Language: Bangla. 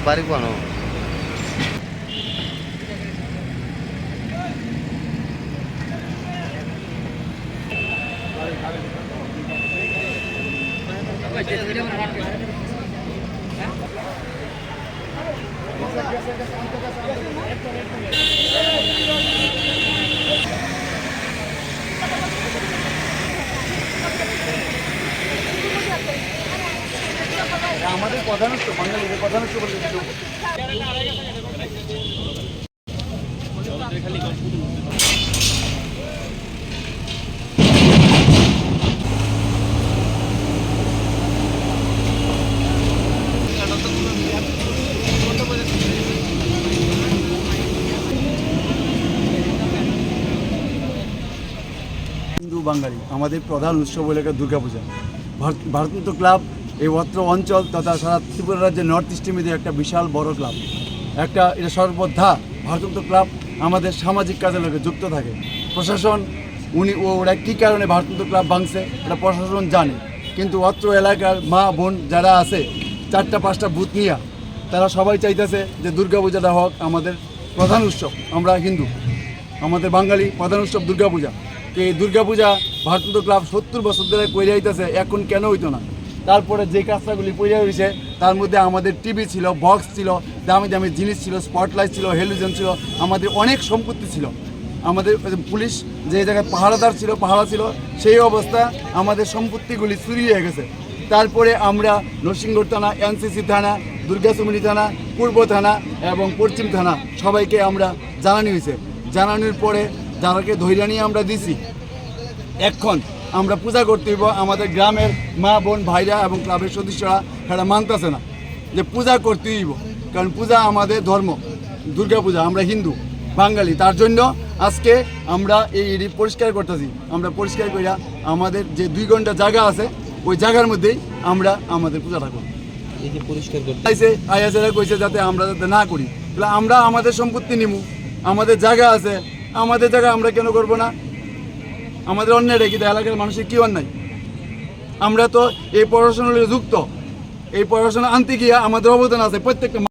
বাড়ি কোন? আমাদের প্রধান উৎস বাঙালিদের প্রধান উৎস বলে হিন্দু বাঙালি, আমাদের প্রধান উৎসব হলো দুর্গাপূজা। ভারত ভারতনাট্য ক্লাব এই অত্র অঞ্চল তথা সারা ত্রিপুরা রাজ্যের নর্থ ইস্টের মধ্যে একটা বিশাল বড় ক্লাব একটা এটা সর্বদা ভারতনাট্য ক্লাব আমাদের সামাজিক কাজের লোকে যুক্ত থাকে। প্রশাসন, উনি ওরা কী কারণে ভারতনাট্য ক্লাব ভাঙছে, এটা প্রশাসন জানে। কিন্তু অত্র এলাকার মা, বোন যারা আছে, চারটা, পাঁচটা বুথ নিয়ে, তারা সবাই চাইতেছে যে দুর্গাপূজাটা হোক আমাদের প্রধান উৎসব, আমরা হিন্দু। আমাদের বাঙালি প্রধান উৎসব দুর্গাপূজা এই দুর্গাপূজা ভারতীয় ক্লাব সত্তর বছর ধরে কইরে আইতেছে, এখন কেন হইতো না? তারপরে যে কাজটাগুলি পইরে হয়েছে তার মধ্যে আমাদের টিভি ছিল বক্স ছিল, দামি দামি জিনিস ছিল স্পটলাইট ছিল হেলিজেন ছিল, আমাদের অনেক সম্পত্তি ছিল। আমাদের পুলিশ যে জায়গায় পাহারাদার ছিল, পাহারা ছিল, সেই অবস্থা আমাদের সম্পত্তিগুলি চুরি হয়ে গেছে। তারপরে আমরা নরসিংগড় থানা, এনসিসি থানা দুর্গাচুমনি থানা, পূর্ব থানা এবং পশ্চিম থানা সবাইকে আমরা জানানি হয়েছে। জানানোর পরে যারাকে ধৈর্য নিয়ে আমরা দিছি। এখন আমরা পূজা করতে হইব আমাদের গ্রামের মা বোন ভাইরা এবং ক্লাবের সদস্যরা সেটা মানতেছে না যে পূজা করতে হইব কারণ পূজা আমাদের ধর্ম দুর্গা পূজা আমরা হিন্দু বাঙালি তার জন্য আজকে আমরা এই এরি পরিষ্কার করতেছি। আমরা পরিষ্কার করিয়া আমাদের যে দুই ঘণ্টা জায়গা আছে ওই জায়গার মধ্যেই আমরা আমাদের পূজাটা করি এই যে পরিষ্কার করতে কইছে যাতে আমরা যাতে না করি তাহলে আমরা আমাদের সম্পত্তি নিমু আমাদের জায়গা আছে আমাদের জায়গা আমরা কেন করব না? আমাদের অন্যায় কিন্তু এলাকার মানুষের কি অন্যায়? আমরা তো এই পড়াশোনার যুক্ত। এই পড়াশোনা আনতে গিয়ে আমাদের অবদান আছে প্রত্যেকটা